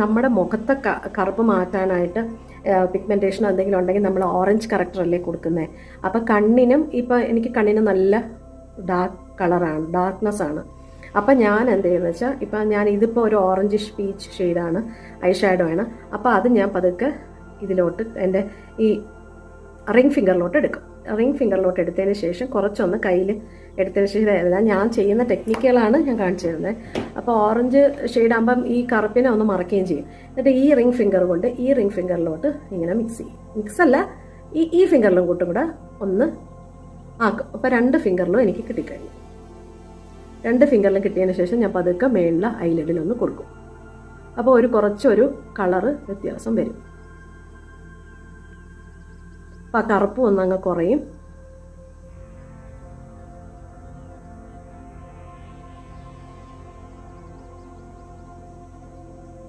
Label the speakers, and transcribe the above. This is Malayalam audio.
Speaker 1: നമ്മുടെ മുഖത്തെ കറുപ്പ് മാറ്റാനായിട്ട് പിഗ്മെന്റേഷനോ എന്തെങ്കിലും ഉണ്ടെങ്കിൽ നമ്മൾ ഓറഞ്ച് കറക്റ്ററല്ലേ കൊടുക്കുന്നത് അപ്പോൾ കണ്ണിനും ഇപ്പോൾ എനിക്ക് കണ്ണിന് നല്ല ഡാർക്ക് കളറാണ് ഡാർക്ക്നെസ് ആണ്. അപ്പം ഞാൻ എന്ത് ചെയ്യുന്നത് വെച്ചാൽ ഇപ്പം ഞാൻ ഇതിപ്പോൾ ഒരു ഓറഞ്ച് പീച്ച് ഷെയ്ഡാണ് ഐ ഷാഡോ ആണ്. അപ്പോൾ അത് ഞാൻ പതുക്കെ ഇതിലോട്ട് എന്റെ ഈ റിംഗ് ഫിംഗറിലോട്ട് എടുക്കും. റിംഗ് ഫിംഗറിലോട്ട് എടുത്തതിന് ശേഷം കുറച്ചൊന്ന് കയ്യിൽ എടുത്തതിന് ശേഷം ഇതെല്ലാം ഞാൻ ചെയ്യുന്ന ടെക്നിക്കുകളാണ് ഞാൻ കാണിച്ചു തരുന്നത്. അപ്പോൾ ഓറഞ്ച് ഷെയ്ഡാകുമ്പം ഈ കറുപ്പിനെ ഒന്ന് മറക്കുകയും ചെയ്യും. എന്നിട്ട് ഈ റിംഗ് ഫിംഗർ കൊണ്ട് ഈ റിംഗ് ഫിംഗറിലോട്ട് ഇങ്ങനെ മിക്സ് ചെയ്യും. മിക്സ് അല്ല ഈ ഈ ഫിംഗറിലും കൂട്ടും കൂടെ ഒന്ന് ആക്കും. അപ്പോൾ രണ്ട് ഫിംഗറിലും എനിക്ക് കിട്ടിക്കഴിഞ്ഞു. രണ്ട് ഫിംഗറിലും കിട്ടിയതിന് ശേഷം ഞാൻ പതുക്കെ മേളിലെ ഐലഡിലൊന്ന് കൊടുക്കും. അപ്പോൾ ഒരു കുറച്ചൊരു കളറ് വ്യത്യാസം വരും. അപ്പോൾ ആ കറുപ്പ് ഒന്നങ്ങ് കുറയും.